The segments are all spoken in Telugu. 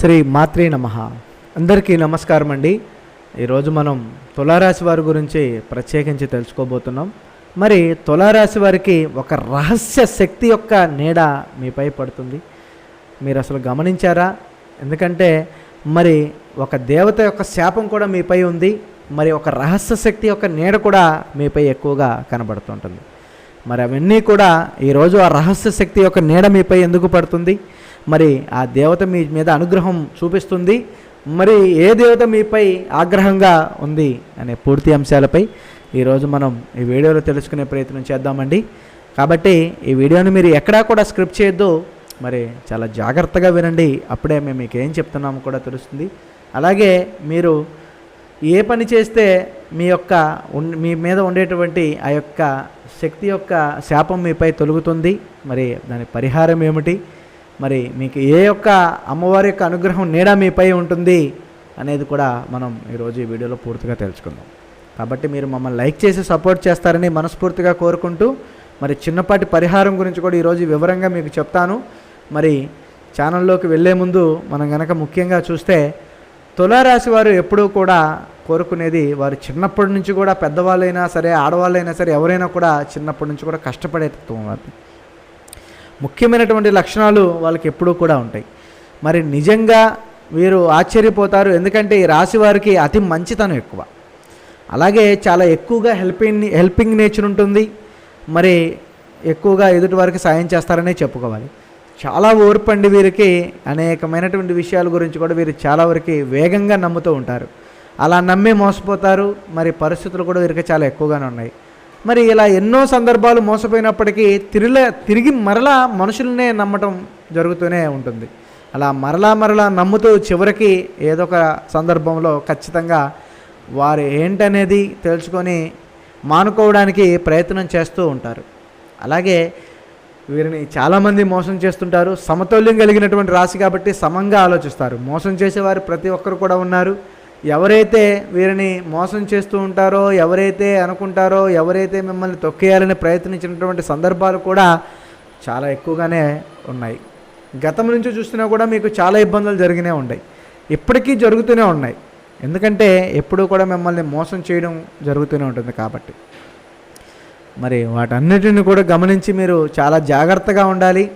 శ్రీ మాత్రే నమ. అందరికీ నమస్కారం అండి. ఈరోజు మనం తులారాశి వారి గురించి ప్రత్యేకించి తెలుసుకోబోతున్నాం. మరి తులారాశి వారికి ఒక రహస్య శక్తి యొక్క నీడ మీపై పడుతుంది. మీరు అసలు గమనించారా? ఎందుకంటే మరి ఒక దేవత యొక్క శాపం కూడా మీపై ఉంది. మరి ఒక రహస్య శక్తి యొక్క నీడ కూడా మీపై ఎక్కువగా కనబడుతుంటుంది. మరి అవన్నీ కూడా ఈరోజు ఆ రహస్య శక్తి యొక్క నీడ మీపై ఎందుకు పడుతుంది? మరి ఆ దేవత మీ మీద అనుగ్రహం చూపిస్తుంది. మరి ఏ దేవత మీపై ఆగ్రహంగా ఉంది అనే పూర్తి అంశాలపై ఈరోజు మనం ఈ వీడియోలో తెలుసుకునే ప్రయత్నం చేద్దామండి. కాబట్టి ఈ వీడియోని మీరు ఎక్కడా కూడా స్క్రిప్ట్ చేయొద్దు. మరి చాలా జాగ్రత్తగా వినండి. అప్పుడే మేము మీకు ఏం చెప్తున్నామో కూడా తెలుస్తుంది. అలాగే మీరు ఏ పని చేస్తే మీ యొక్క ఉన్- మీ మీద ఉండేటువంటి ఆ యొక్క శక్తి యొక్క శాపం మీపై తొలుగుతుంది. మరి దాని పరిహారం ఏమిటి? మరి మీకు ఏ యొక్క అమ్మవారి యొక్క అనుగ్రహం నీడ మీపై ఉంటుంది అనేది కూడా మనం ఈరోజు ఈ వీడియోలో పూర్తిగా తెలుసుకుందాం. కాబట్టి మీరు మమ్మల్ని లైక్ చేసి సపోర్ట్ చేస్తారని మనస్ఫూర్తిగా కోరుకుంటూ మరి చిన్నపాటి పరిహారం గురించి కూడా ఈరోజు వివరంగా మీకు చెప్తాను. మరి ఛానల్లోకి వెళ్ళే ముందు మనం గనక ముఖ్యంగా చూస్తే తులారాశి వారు ఎప్పుడూ కూడా కోరుకునేది వారు చిన్నప్పటి నుంచి కూడా పెద్దవాళ్ళైనా సరే ఆడవాళ్ళైనా సరే ఎవరైనా కూడా చిన్నప్పటి నుంచి కూడా కష్టపడే తత్వం ముఖ్యమైనటువంటి లక్షణాలు వాళ్ళకి ఎప్పుడూ కూడా ఉంటాయి. మరి నిజంగా వీరు ఆశ్చర్యపోతారు ఎందుకంటే ఈ రాశి వారికి అతి మంచితనం ఎక్కువ. అలాగే చాలా ఎక్కువగా హెల్పింగ్ హెల్పింగ్ నేచర్ ఉంటుంది. మరి ఎక్కువగా ఎదుటి వారికి సాయం చేస్తారనే చెప్పుకోవాలి. చాలా ఓర్పు అండి వీరికి. అనేకమైనటువంటి విషయాల గురించి కూడా వీరు చాలా వరకు వేగంగా నమ్ముతూ ఉంటారు. అలా నమ్మి మోసపోతారు. మరి పరిస్థితులు కూడా వీరికి చాలా ఎక్కువగానే ఉన్నాయి. మరి ఇలా ఎన్నో సందర్భాలు మోసపోయినప్పటికీ తిరిగి తిరిగి మరలా మనుషులనే నమ్మటం జరుగుతూనే ఉంటుంది. అలా మరలా మరలా నమ్ముతూ చివరికి ఏదో ఒక సందర్భంలో ఖచ్చితంగా వారు ఏంటనేది తెలుసుకొని మానుకోవడానికి ప్రయత్నం చేస్తూ ఉంటారు. అలాగే వీరిని చాలామంది మోసం చేస్తుంటారు. సమతౌల్యం కలిగినటువంటి రాశి కాబట్టి సమంగా ఆలోచిస్తారు. మోసం చేసేవారు ప్రతి ఒక్కరు కూడా ఉన్నారు. ఎవరైతే వీరిని మోసం చేస్తూ ఉంటారో ఎవరైతే అనుకుంటారో ఎవరైతే మిమ్మల్ని తొక్కేయాలని ప్రయత్నించినటువంటి సందర్భాలు కూడా చాలా ఎక్కువగానే ఉన్నాయి. గతం నుంచి చూస్తున్నా కూడా మీకు చాలా ఇబ్బందులు జరిగినే ఉన్నాయి ఇప్పటికీ జరుగుతూనే ఉన్నాయి. ఎందుకంటే ఎప్పుడూ కూడా మిమ్మల్ని మోసం చేయడం జరుగుతూనే ఉంటుంది కాబట్టి. మరి వాటన్నిటిని కూడా గమనించి మీరు చాలా జాగ్రత్తగా ఉండాలి.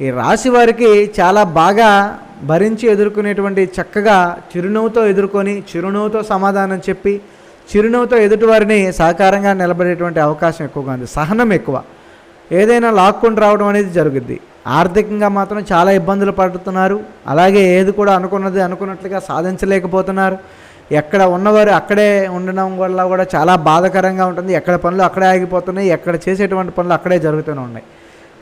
ఈ రాశి వారికి చాలా బాగా భరించి ఎదుర్కొనేటువంటి చక్కగా చిరునవ్వుతో ఎదుర్కొని చిరునవ్వుతో సమాధానం చెప్పి చిరునవ్వుతో ఎదుటివారిని సహకారంగా నిలబడేటువంటి అవకాశం ఎక్కువగా ఉంది. సహనం ఎక్కువ. ఏదైనా లాక్కొని రావడం అనేది జరుగుద్ది. ఆర్థికంగా మాత్రం చాలా ఇబ్బందులు పడుతున్నారు. అలాగే ఏది కూడా అనుకున్నది అనుకున్నట్లుగా సాధించలేకపోతున్నారు. ఎక్కడ ఉన్నవారు అక్కడే ఉండడం వల్ల కూడా చాలా బాధాకరంగా ఉంటుంది. ఎక్కడ పనులు అక్కడే ఆగిపోతున్నాయి. ఎక్కడ చేసేటువంటి పనులు అక్కడే జరుగుతూనే ఉన్నాయి.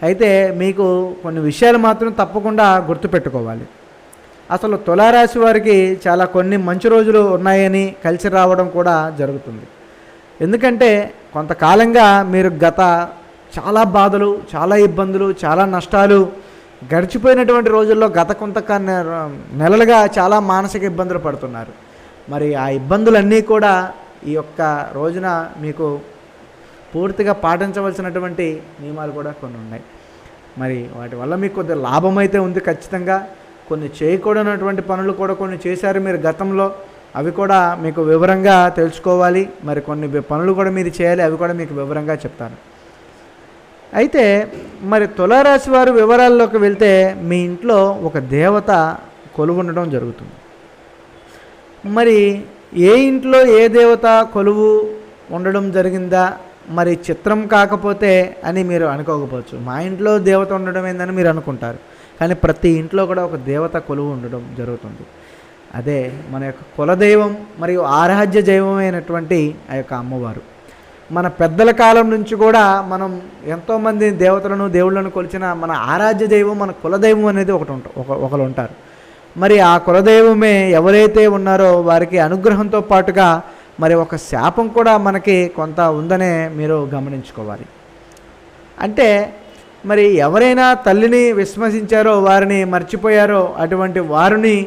అయితే మీకు కొన్ని విషయాలు మాత్రం తప్పకుండా గుర్తుపెట్టుకోవాలి. అసలు తులారాశి వారికి చాలా కొన్ని మంచి రోజులు ఉన్నాయని కలిసి రావడం కూడా జరుగుతుంది. ఎందుకంటే కొంతకాలంగా మీరు గత చాలా బాధలు చాలా ఇబ్బందులు చాలా నష్టాలు గడిచిపోయినటువంటి రోజుల్లో గత కొంత నెలలుగా చాలా మానసిక ఇబ్బందులు పడుతున్నారు. మరి ఆ ఇబ్బందులన్నీ కూడా ఈ యొక్క రోజున మీకు పూర్తిగా పాటించవలసినటువంటి నియమాలు కూడా కొన్ని ఉన్నాయి. మరి వాటి వల్ల మీకు కొద్దిగా లాభం అయితే ఉంది ఖచ్చితంగా. కొన్ని చేయకూడనటువంటి పనులు కూడా కొన్ని చేశారు మీరు గతంలో. అవి కూడా మీకు వివరంగా తెలుసుకోవాలి. మరి కొన్ని పనులు కూడా మీరు చేయాలి. అవి కూడా మీకు వివరంగా చెప్తాను. అయితే మరి తులారాశి వారు వివరాల్లోకి వెళ్తే మీ ఇంట్లో ఒక దేవత కొలువు ఉండడం జరుగుతుంది. మరి ఏ ఇంట్లో ఏ దేవత కొలువు ఉండడం జరిగిందా? మరి చిత్రం కాకపోతే అని మీరు అనుకోకపోవచ్చు. మా ఇంట్లో దేవత ఉండడం ఏందని మీరు అనుకుంటారు. కానీ ప్రతి ఇంట్లో కూడా ఒక దేవత కొలువు ఉండడం జరుగుతుంది. అదే మన యొక్క కులదైవం మరియు ఆరాధ్య దైవమైనటువంటి ఆ యొక్క అమ్మవారు. మన పెద్దల కాలం నుంచి కూడా మనం ఎంతోమంది దేవతలను దేవుళ్ళను కొలిచిన మన ఆరాధ్య దైవం మన కులదైవం అనేది ఒకటి ఉంటా ఒక ఒకరు ఉంటారు. మరి ఆ కులదైవమే ఎవరైతే ఉన్నారో వారికి అనుగ్రహంతో పాటుగా మరి ఒక శాపం కూడా మనకి కొంత ఉందనే మీరు గమనించుకోవాలి. అంటే మరి ఎవరైనా తల్లిని విశ్వసించారో వారిని మర్చిపోయారో అటువంటి వారిని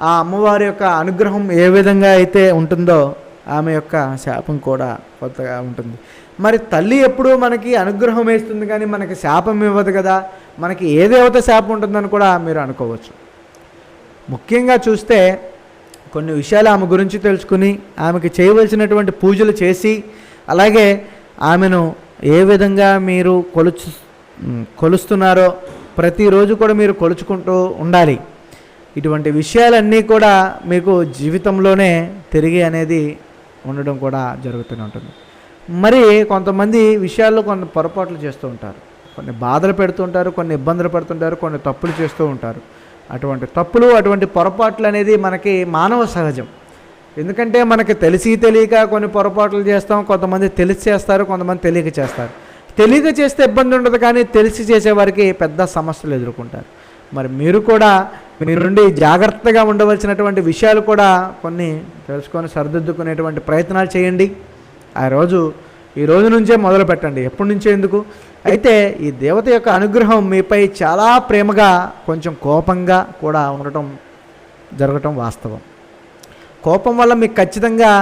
ఆ అమ్మవారి యొక్క అనుగ్రహం ఏ విధంగా అయితే ఉంటుందో ఆమె యొక్క శాపం కూడా కొత్తగా ఉంటుంది. మరి తల్లి ఎప్పుడూ మనకి అనుగ్రహం వేస్తుంది కానీ మనకి శాపం ఇవ్వదు కదా. మనకి ఏ దేవత శాపం ఉంటుందని కూడా మీరు అనుకోవచ్చు. ముఖ్యంగా చూస్తే కొన్ని విషయాలు ఆమె గురించి తెలుసుకుని ఆమెకి చేయవలసినటువంటి పూజలు చేసి అలాగే ఆమెను ఏ విధంగా మీరు కొలుచు కొలుస్తున్నారో ప్రతిరోజు కూడా మీరు కొలుచుకుంటూ ఉండాలి. ఇటువంటి విషయాలన్నీ కూడా మీకు జీవితంలోనే తిరిగి అనేది ఉండడం కూడా జరుగుతూనే ఉంటుంది. మరి కొంతమంది విషయాల్లో కొన్ని పొరపాట్లు చేస్తూ ఉంటారు. కొన్ని బాధలు పెడుతుంటారు కొన్ని ఇబ్బందులు పడుతుంటారు కొన్ని తప్పులు చేస్తూ ఉంటారు. అటువంటి తప్పులు అటువంటి పొరపాట్లు అనేది మనకి మానవ సహజం. ఎందుకంటే మనకి తెలిసి తెలియక కొన్ని పొరపాట్లు చేస్తాం కొంతమంది తెలిసి చేస్తారు కొంతమంది తెలియక చేస్తారు. తెలియక చేస్తే ఇబ్బంది ఉండదు కానీ తెలిసి చేసేవారికి పెద్ద సమస్యలు ఎదుర్కొంటారు. మరి మీరు కూడా మీ నుండి జాగ్రత్తగా ఉండవలసినటువంటి విషయాలు కూడా కొన్ని తెలుసుకొని సరిదిద్దుకునేటువంటి ప్రయత్నాలు చేయండి. ఆ రోజు ఈ రోజు నుంచే మొదలు పెట్టండి. ఎప్పటి నుంచే ఎందుకు? అయితే ఈ దేవత యొక్క అనుగ్రహం మీపై చాలా ప్రేమగా కొంచెం కోపంగా కూడా ఉండటం జరగటం వాస్తవం. కోపం వల్ల మీకు ఖచ్చితంగా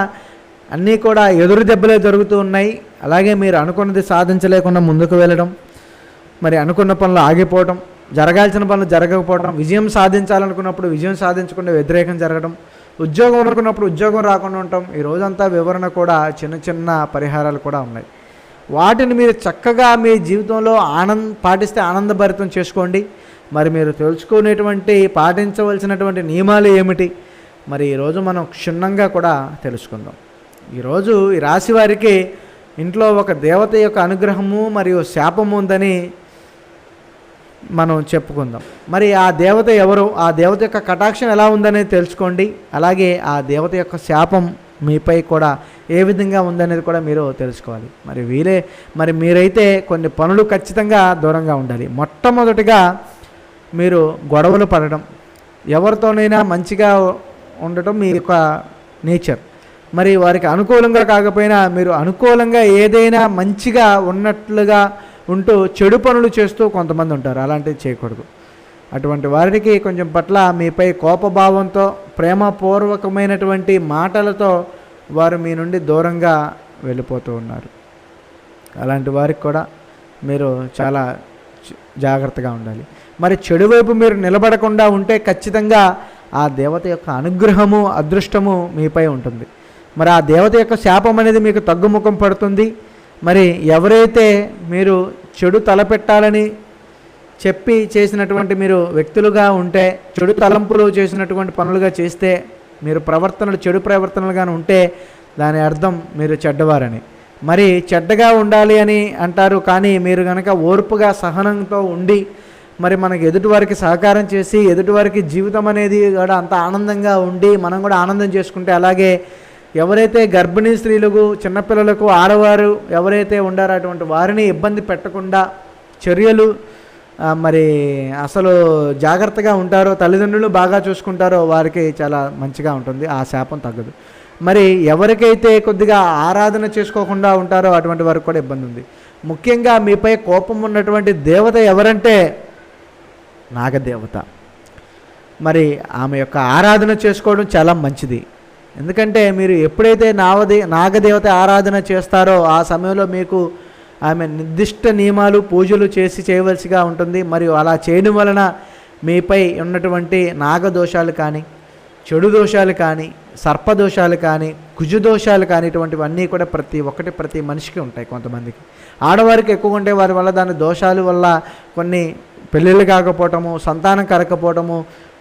అన్నీ కూడా ఎదురు దెబ్బలే జరుగుతూ ఉన్నాయి. అలాగే మీరు అనుకున్నది సాధించలేకుండా ముందుకు వెళ్ళడం మరి అనుకున్న పనులు ఆగిపోవడం జరగాల్సిన పనులు జరగకపోవడం విజయం సాధించాలనుకున్నప్పుడు విజయం సాధించకుండా వ్యతిరేకం జరగడం ఉద్యోగం అనుకున్నప్పుడు ఉద్యోగం రాకుండా ఉండటం ఈ రోజంతా వివరణ కూడా చిన్న చిన్న పరిహారాలు కూడా ఉన్నాయి. వాటిని మీరు చక్కగా మీ జీవితంలో ఆనంద్ పాటిస్తే ఆనందభరితం చేసుకోండి. మరి మీరు తెలుసుకునేటువంటి పాటించవలసినటువంటి నియమాలు ఏమిటి? మరి ఈరోజు మనం క్షుణ్ణంగా కూడా తెలుసుకుందాం. ఈరోజు ఈ రాశి వారికి ఇంట్లో ఒక దేవత యొక్క అనుగ్రహము మరియు శాపము ఉందని మనం చెప్పుకుందాం. మరి ఆ దేవత ఎవరు? ఆ దేవత యొక్క కటాక్షం ఎలా ఉందనేది తెలుసుకోండి. అలాగే ఆ దేవత యొక్క శాపం మీపై కూడా ఏ విధంగా ఉందనేది కూడా మీరు తెలుసుకోవాలి. మరి వీరే మరి మీరైతే కొన్ని పనులు ఖచ్చితంగా దూరంగా ఉండాలి. మొట్టమొదటిగా మీరు గొడవలు పడడం. ఎవరితోనైనా మంచిగా ఉండటం మీ యొక్క నేచర్. మరి వారికి అనుకూలంగా కాకపోయినా మీరు అనుకూలంగా ఏదైనా మంచిగా ఉన్నట్లుగా ఉంటూ చెడు పనులు చేస్తూ కొంతమంది ఉంటారు. అలాంటివి చేయకూడదు. అటువంటి వారికి కొంచెం పట్ల మీపై కోపభావంతో ప్రేమపూర్వకమైనటువంటి మాటలతో వారు మీ నుండి దూరంగా వెళ్ళిపోతూ ఉన్నారు. అలాంటి వారికి కూడా మీరు చాలా జాగ్రత్తగా ఉండాలి. మరి చెడు వైపు మీరు నిలబడకుండా ఉంటే ఖచ్చితంగా ఆ దేవత యొక్క అనుగ్రహము అదృష్టము మీపై ఉంటుంది. మరి ఆ దేవత యొక్క శాపం అనేది మీకు తగ్గుముఖం పడుతుంది. మరి ఎవరైతే మీరు చెడు తలపెట్టాలని చెప్పి చేసినటువంటి మీరు వ్యక్తులుగా ఉంటే చెడు తలంపులు చేసినటువంటి పనులుగా చేస్తే మీరు ప్రవర్తనలు చెడు ప్రవర్తనలుగా ఉంటే దాని అర్థం మీరు చెడ్డవారని. మరి చెడ్డగా ఉండాలి అని అంటారు కానీ మీరు కనుక ఓర్పుగా సహనంతో ఉండి మరి మనకు ఎదుటివారికి సహకారం చేసి ఎదుటివారికి జీవితం అనేది కూడా అంత ఆనందంగా ఉండి మనం కూడా ఆనందం చేసుకుంటే అలాగే ఎవరైతే గర్భిణీ స్త్రీలకు చిన్నపిల్లలకు ఆడవారు ఎవరైతే ఉండారో అటువంటి వారిని ఇబ్బంది పెట్టకుండా చర్యలు మరి అసలు జాగ్రత్తగా ఉంటారో తల్లిదండ్రులు బాగా చూసుకుంటారో వారికి చాలా మంచిగా ఉంటుంది. ఆ శాపం తగ్గదు. మరి ఎవరికైతే కొద్దిగా ఆరాధన చేసుకోకుండా ఉంటారో అటువంటి వారికి కూడా ఇబ్బంది ఉంది. ముఖ్యంగా మీపై కోపం ఉన్నటువంటి దేవత ఎవరంటే నాగదేవత. మరి ఆమె యొక్క ఆరాధన చేసుకోవడం చాలా మంచిది. ఎందుకంటే మీరు ఎప్పుడైతే నావదే నాగదేవత ఆరాధన చేస్తారో ఆ సమయంలో మీకు ఆమె నిర్దిష్ట నియమాలు పూజలు చేసి చేయవలసిగా ఉంటుంది. మరియు అలా చేయడం వలన మీపై ఉన్నటువంటి నాగదోషాలు కానీ చెడు దోషాలు కానీ సర్పదోషాలు కానీ కుజుదోషాలు కానీ ఇటువంటివన్నీ కూడా ప్రతి ఒక్కటి ప్రతి మనిషికి ఉంటాయి కొంతమందికి. ఆడవారికి ఎక్కువ ఉంటే వారి వల్ల దాని దోషాల వల్ల కొన్ని పెళ్ళిళ్ళు కాకపోవటము సంతానం కరకపోవటము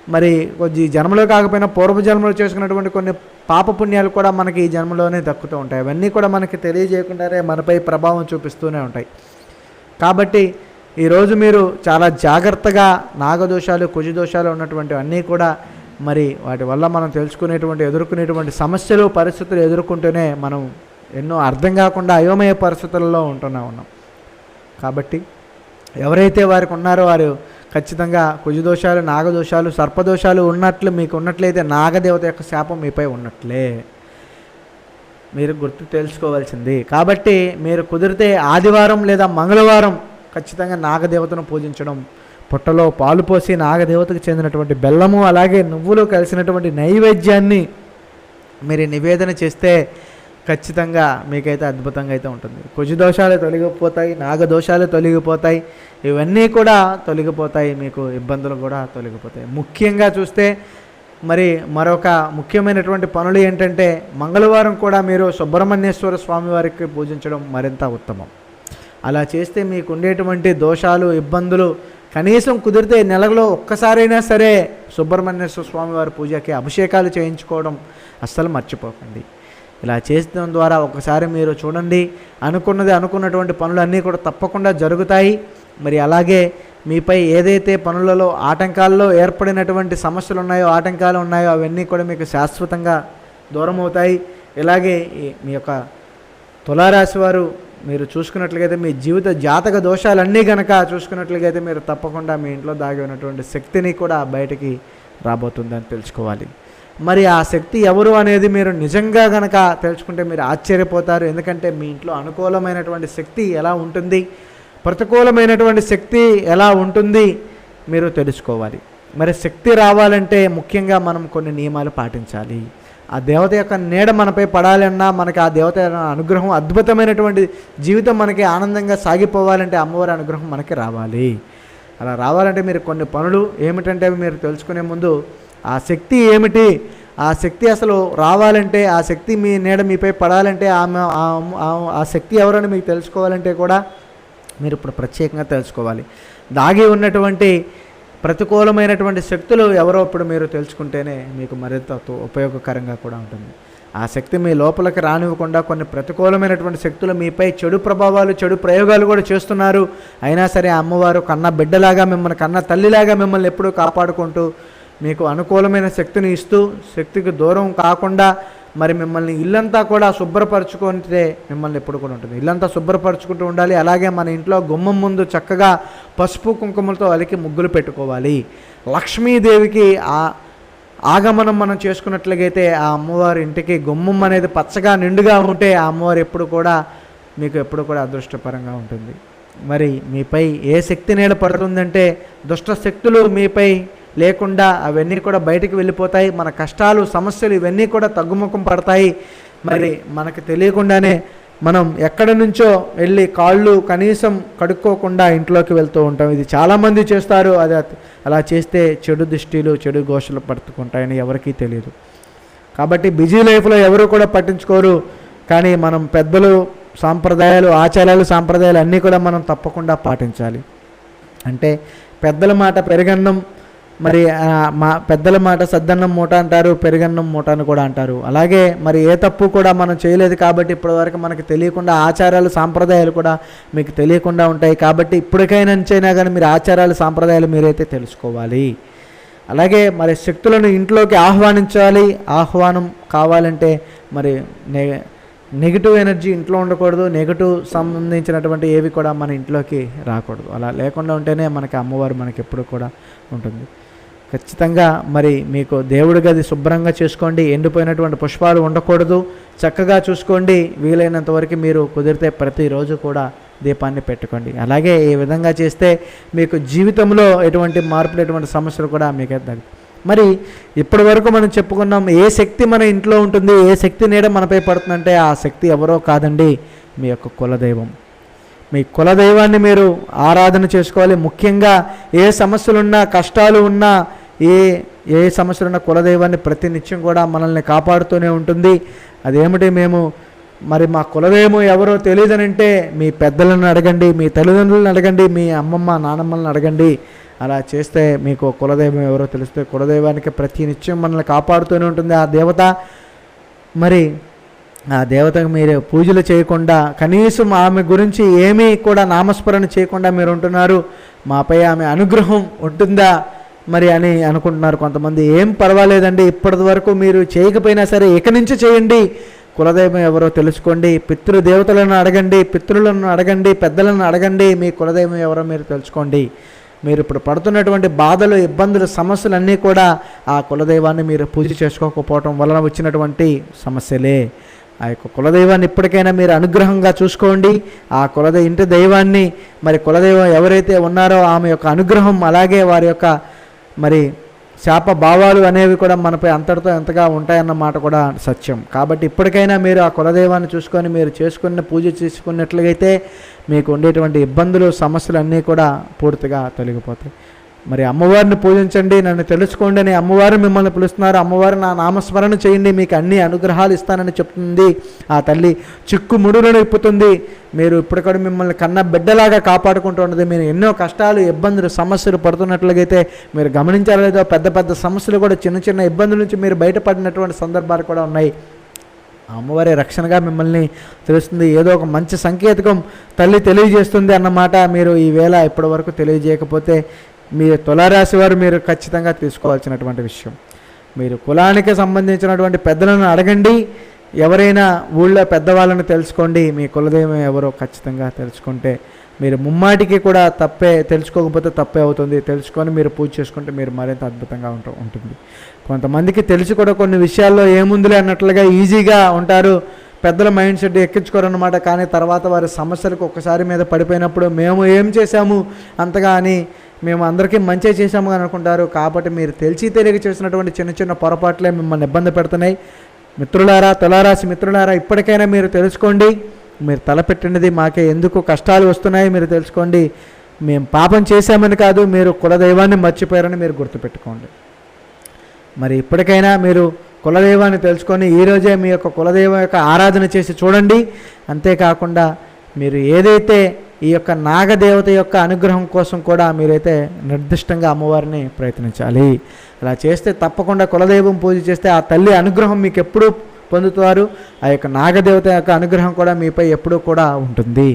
మరి కొద్ది జన్మలో కాకపోయినా పూర్వ జన్మలో చేసుకున్నటువంటి కొన్ని పాపపుణ్యాలు కూడా మనకి ఈ జన్మలోనే దక్కుతూ ఉంటాయి. అవన్నీ కూడా మనకి తెలియజేయకుండానే మనపై ప్రభావం చూపిస్తూనే ఉంటాయి. కాబట్టి ఈరోజు మీరు చాలా జాగ్రత్తగా నాగదోషాలు కుజదోషాలు ఉన్నటువంటి అన్నీ కూడా మరి వాటి వల్ల మనం తెలుసుకునేటువంటి ఎదుర్కొనేటువంటి సమస్యలు పరిస్థితులు ఎదుర్కొంటూనే మనం ఎన్నో అర్థం కాకుండా అయోమయ పరిస్థితుల్లో ఉంటూనే ఉన్నాం. కాబట్టి ఎవరైతే వారికి ఉన్నారో వారు ఖచ్చితంగా కుజదోషాలు నాగదోషాలు సర్పదోషాలు ఉన్నట్లు మీకు ఉన్నట్లయితే నాగదేవత యొక్క శాపం మీపై ఉన్నట్లే. మీరు గుర్తు తెలుసుకోవాల్సింది. కాబట్టి మీరు కుదిరితే ఆదివారం లేదా మంగళవారం ఖచ్చితంగా నాగదేవతను పూజించడం పుట్టలో పాలు పోసి నాగదేవతకు చెందినటువంటి బెల్లము అలాగే నువ్వులు కలిసినటువంటి నైవేద్యాన్ని మీరు నివేదన చేస్తే ఖచ్చితంగా మీకైతే అద్భుతంగా అయితే ఉంటుంది. కుజదోషాలు తొలగిపోతాయి నాగదోషాలు తొలగిపోతాయి ఇవన్నీ కూడా తొలగిపోతాయి మీకు ఇబ్బందులు కూడా తొలగిపోతాయి. ముఖ్యంగా చూస్తే మరి మరొక ముఖ్యమైనటువంటి పనులు ఏంటంటే మంగళవారం కూడా మీరు సుబ్రహ్మణ్యేశ్వర స్వామి వారికి పూజించడం మరింత ఉత్తమం. అలా చేస్తే మీకు ఉండేటువంటి దోషాలు ఇబ్బందులు కనీసం కుదిరితే నెలలో ఒక్కసారైనా సరే సుబ్రహ్మణ్యేశ్వర స్వామి వారి పూజకి అభిషేకాలు చేయించుకోవడం అస్సలు మర్చిపోకండి. ఇలా చేసడం ద్వారా ఒకసారి మీరు చూడండి. అనుకున్నది అనుకున్నటువంటి పనులన్నీ కూడా తప్పకుండా జరుగుతాయి. మరి అలాగే మీపై ఏదైతే పనులలో ఆటంకాల్లో ఏర్పడినటువంటి సమస్యలు ఉన్నాయో ఆటంకాలు ఉన్నాయో అవన్నీ కూడా మీకు శాశ్వతంగా దూరం అవుతాయి ఇలాగే ఈ- మీ యొక్క తులారాశి వారు మీరు చూసుకున్నట్లయితే మీ జీవిత జాతక దోషాలన్నీ కనుక చూసుకున్నట్లయితే మీరు తప్పకుండా మీ ఇంట్లో దాగి ఉన్నటువంటి శక్తిని కూడా బయటికి రాబోతుందని తెలుసుకోవాలి. మరి ఆ శక్తి ఎవరు అనేది మీరు నిజంగా గనక తెలుసుకుంటే మీరు ఆశ్చర్యపోతారు. ఎందుకంటే మీ ఇంట్లో అనుకూలమైనటువంటి శక్తి ఎలా ఉంటుంది? ప్రతికూలమైనటువంటి శక్తి ఎలా ఉంటుంది? మీరు తెలుసుకోవాలి. మరి శక్తి రావాలంటే ముఖ్యంగా మనం కొన్ని నియమాలు పాటించాలి. ఆ దేవత యొక్క నీడ మనపై పడాలన్నా మనకి ఆ దేవత అనుగ్రహం అద్భుతమైనటువంటి జీవితం మనకి ఆనందంగా సాగిపోవాలంటే అమ్మవారి అనుగ్రహం మనకి రావాలి. అలా రావాలంటే మీరు కొన్ని పనులు ఏమిటంటే మీరు తెలుసుకునే ముందు ఆ శక్తి ఏమిటి? ఆ శక్తి అసలు రావాలంటే ఆ శక్తి మీ నీడ మీపై పడాలంటే ఆమె ఆ- శక్తి ఎవరని మీకు తెలుసుకోవాలంటే కూడా మీరు ఇప్పుడు ప్రత్యేకంగా తెలుసుకోవాలి. దాగి ఉన్నటువంటి ప్రతికూలమైనటువంటి శక్తులు ఎవరో ఇప్పుడు మీరు తెలుసుకుంటేనే మీకు మరింత ఉపయోగకరంగా కూడా ఉంటుంది. ఆ శక్తి మీ లోపలికి రానివ్వకుండా కొన్ని ప్రతికూలమైనటువంటి శక్తులు మీపై చెడు ప్రభావాలు చెడు ప్రయోగాలు కూడా చేస్తున్నారు. అయినా సరే అమ్మవారు కన్న బిడ్డలాగా మిమ్మల్ని కన్న తల్లిలాగా మిమ్మల్ని ఎప్పుడూ కాపాడుకుంటూ మీకు అనుకూలమైన శక్తిని ఇస్తూ శక్తికి దూరం కాకుండా మరి మిమ్మల్ని ఇల్లంతా కూడా శుభ్రపరచుకుంటే మిమ్మల్ని ఎప్పుడు కూడా ఉంటుంది. ఇల్లంతా శుభ్రపరచుకుంటూ ఉండాలి. అలాగే మన ఇంట్లో గుమ్మం ముందు చక్కగా పసుపు కుంకుమలతో అలికి ముగ్గులు పెట్టుకోవాలి. లక్ష్మీదేవికి ఆ ఆగమనం మనం చేసుకున్నట్లయితే ఆ అమ్మవారి ఇంటికి గుమ్మం అనేది పచ్చగా నిండుగా ఉంటే ఆ అమ్మవారు ఎప్పుడు కూడా మీకు ఎప్పుడు కూడా అదృష్టపరంగా ఉంటుంది. మరి మీపై ఏ శక్తి నీడ పడుతుందంటే దుష్ట శక్తులు మీపై లేకుండా అవన్నీ కూడా బయటికి వెళ్ళిపోతాయి. మన కష్టాలు సమస్యలు ఇవన్నీ కూడా తగ్గుముఖం పడతాయి. మరి మనకు తెలియకుండానే మనం ఎక్కడి నుంచో వెళ్ళి కాళ్ళు కనీసం కడుక్కోకుండా ఇంట్లోకి వెళ్తూ ఉంటాం. ఇది చాలామంది చేస్తారు. అది అలా చేస్తే చెడు దృష్టిలు చెడు ఘోషలు పట్టుకుంటాయని ఎవరికీ తెలియదు కాబట్టి బిజీ లైఫ్లో ఎవరు కూడా పట్టించుకోరు. కానీ మనం పెద్దలు సాంప్రదాయాలు ఆచారాలు సాంప్రదాయాలు అన్నీ కూడా మనం తప్పకుండా పాటించాలి. అంటే పెద్దల మాట పెరగన్నం మరి మా పెద్దల మాట సద్దన్నం మూట అంటారు పెరుగన్నం మూట అని కూడా అంటారు. అలాగే మరి ఏ తప్పు కూడా మనం చేయలేదు కాబట్టి ఇప్పటివరకు మనకు తెలియకుండా ఆచారాలు సాంప్రదాయాలు కూడా మీకు తెలియకుండా ఉంటాయి. కాబట్టి ఇప్పటికైనా నుంచైనా కానీ మీరు ఆచారాలు సాంప్రదాయాలు మీరైతే తెలుసుకోవాలి. అలాగే మరి శక్తులను ఇంట్లోకి ఆహ్వానించాలి. ఆహ్వానం కావాలంటే మరి నె నెగిటివ్ ఎనర్జీ ఇంట్లో ఉండకూడదు. నెగిటివ్ సంబంధించినటువంటి ఏవి కూడా మన ఇంట్లోకి రాకూడదు. అలా లేకుండా ఉంటేనే మనకి అమ్మవారు మనకి ఎప్పుడు కూడా ఉంటుంది. ఖచ్చితంగా మరి మీకు దేవుడి గది శుభ్రంగా చేసుకోండి ఎండిపోయినటువంటి పుష్పాలు ఉండకూడదు. చక్కగా చూసుకోండి వీలైనంత వరకు మీరు కుదిరితే ప్రతిరోజు కూడా దీపాన్ని పెట్టుకోండి. అలాగే ఈ విధంగా చేస్తే మీకు జీవితంలో ఎటువంటి మార్పులు ఎటువంటి సమస్యలు కూడా మీకు తగ్గు మరి ఇప్పటి వరకు మనం చెప్పుకున్నాం ఏ శక్తి మన ఇంట్లో ఉంటుంది ఏ శక్తి నీడ మనపై పడుతుందంటే ఆ శక్తి ఎవరో కాదండి మీ యొక్క కులదైవం. మీ కులదైవాన్ని మీరు ఆరాధన చేసుకోవాలి. ముఖ్యంగా ఏ సమస్యలున్నా కష్టాలు ఉన్నా ఏ ఏ సమస్యలున్నా కులదైవాన్ని ప్రతినిత్యం కూడా మనల్ని కాపాడుతూనే ఉంటుంది. అదేమిటి మేము మరి మా కులదేవం ఎవరో తెలియదనంటే మీ పెద్దలను అడగండి మీ తల్లిదండ్రులను అడగండి మీ అమ్మమ్మ నానమ్మలను అడగండి. అలా చేస్తే మీకు కులదైవం ఎవరో తెలిస్తే కులదైవానికి ప్రతి నిత్యం మనల్ని కాపాడుతూనే ఉంటుంది. ఆ దేవత మరి ఆ దేవతకు మీరు పూజలు చేయకుండా కనీసం ఆమె గురించి ఏమీ కూడా నామస్మరణ చేయకుండా మీరు ఉంటున్నారు. మాపై ఆమె అనుగ్రహం ఉంటుందా? మరి అని అనుకుంటున్నారు కొంతమంది. ఏం పర్వాలేదండి ఇప్పటి వరకు మీరు చేయకపోయినా సరే ఇక నుంచి చేయండి. కులదైవం ఎవరో తెలుసుకోండి పితృదేవతలను అడగండి పితృలను అడగండి పెద్దలను అడగండి మీ కులదైవం ఎవరో మీరు తెలుసుకోండి. మీరు ఇప్పుడు పడుతున్నటువంటి బాధలు ఇబ్బందులు సమస్యలు అన్నీ కూడా ఆ కులదైవాన్ని మీరు పూజ చేసుకోకపోవటం వలన వచ్చినటువంటి సమస్యలే. ఆ యొక్క కులదైవాన్ని ఇప్పటికైనా మీరు అనుగ్రహంగా చూసుకోండి. ఆ కులద ఇంటి దైవాన్ని మరి కులదైవం ఎవరైతే ఉన్నారో ఆమె యొక్క అనుగ్రహం అలాగే వారి యొక్క మరి శాప భావాలు అనేవి కూడా మనపై అంతటితో ఎంతగా ఉంటాయన్న మాట కూడా సత్యం. కాబట్టి ఇప్పటికైనా మీరు ఆ కులదైవాన్ని చూసుకొని మీరు చేసుకున్న పూజ చేసుకున్నట్లయితే మీకు ఉండేటువంటి ఇబ్బందులు సమస్యలు అన్నీ కూడా పూర్తిగా తొలగిపోతాయి. మరి అమ్మవారిని పూజించండి నన్ను తెలుసుకోండి అని అమ్మవారు మిమ్మల్ని పిలుస్తున్నారు. అమ్మవారు నా నామస్మరణ చేయండి మీకు అన్ని అనుగ్రహాలు ఇస్తానని చెప్తుంది. ఆ తల్లి చిక్కు ముడులను ఇప్పుతుంది మీరు ఇప్పటికడు మిమ్మల్ని కన్న బిడ్డలాగా కాపాడుకుంటున్నది మీరు ఎన్నో కష్టాలు ఇబ్బందులు సమస్యలు పడుతున్నట్లయితే మీరు గమనించారో పెద్ద పెద్ద సమస్యలు కూడా చిన్న చిన్న ఇబ్బందుల నుంచి మీరు బయటపడినటువంటి సందర్భాలు కూడా ఉన్నాయి. ఆ అమ్మవారి రక్షణగా మిమ్మల్ని తెలుస్తుంది. ఏదో ఒక మంచి సంకేతకం తల్లి తెలియజేస్తుంది అన్నమాట. మీరు ఈవేళ ఇప్పటివరకు ఇప్పటి వరకు తెలియజేయకపోతే మీ తులారాశి వారు మీరు ఖచ్చితంగా తీసుకోవాల్సినటువంటి విషయం. మీరు కులానికి సంబంధించినటువంటి పెద్దలను అడగండి. ఎవరైనా ఊళ్ళో పెద్దవాళ్ళని తెలుసుకోండి. మీ కులదైవం ఎవరో ఖచ్చితంగా తెలుసుకుంటే మీరు ముమ్మాటికి కూడా తప్పే తెలుసుకోకపోతే తప్పే అవుతుంది. తెలుసుకొని మీరు పూజ చేసుకుంటే మీరు మరింత అద్భుతంగా ఉంట ఉంటుంది. కొంతమందికి తెలిసి కూడా కొన్ని విషయాల్లో ఏముందిలే అన్నట్లుగా ఈజీగా ఉంటారు. పెద్దల మైండ్ సెట్ ఎక్కించుకోరన్నమాట. కానీ తర్వాత వారి సమస్యలకు ఒక్కసారి మీద పడిపోయినప్పుడు మేము ఏం చేశాము? అంతగా అని మేము అందరికీ మంచి చేశాము అని అనుకుంటారు. కాబట్టి మీరు తెలిసి తెలియక చేసినటువంటి చిన్న చిన్న పొరపాట్లే మిమ్మల్ని ఇబ్బంది పెడుతున్నాయి. మిత్రులారా తులారాశి మిత్రులారా ఇప్పటికైనా మీరు తెలుసుకోండి. మీరు తలపెట్టినది మాకే ఎందుకు కష్టాలు వస్తున్నాయి మీరు తెలుసుకోండి. మేము పాపం చేశామని కాదు మీరు కులదైవాన్ని మర్చిపోయారని మీరు గుర్తుపెట్టుకోండి. మరి ఇప్పటికైనా మీరు కులదైవాన్ని తెలుసుకొని ఈరోజే మీ యొక్క కులదైవం యొక్క ఆరాధన చేసి చూడండి. అంతేకాకుండా మీరు ఏదైతే ఈ యొక్క నాగదేవత యొక్క అనుగ్రహం కోసం కూడా మీరైతే నిర్దిష్టంగా అమ్మవారిని ప్రయత్నించాలి. అలా చేస్తే తప్పకుండా కులదైవం పూజ చేస్తే ఆ తల్లి అనుగ్రహం మీకు ఎప్పుడూ పొందుతారు. ఆ యొక్క నాగదేవత యొక్క అనుగ్రహం కూడా మీపై ఎప్పుడూ కూడా ఉంటుంది.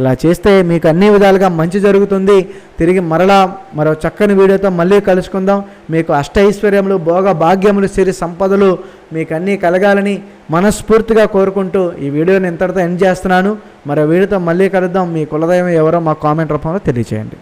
ఇలా చేస్తే మీకు అన్ని విధాలుగా మంచి జరుగుతుంది. తిరిగి మరలా మరో చక్కని వీడియోతో మళ్ళీ కలుసుకుందాం. మీకు అష్ట ఐశ్వర్యములు భోగ భాగ్యములు సిరి సంపదలు మీకు అన్నీ కలగాలని మనస్ఫూర్తిగా కోరుకుంటూ ఈ వీడియోని ఇంతటితో ఎండ్ చేస్తున్నాను. మరో వీడియోతో మళ్ళీ కలుద్దాం. మీ కులదైవం ఎవరో మా కామెంట్ రూపంలో తెలియచేయండి.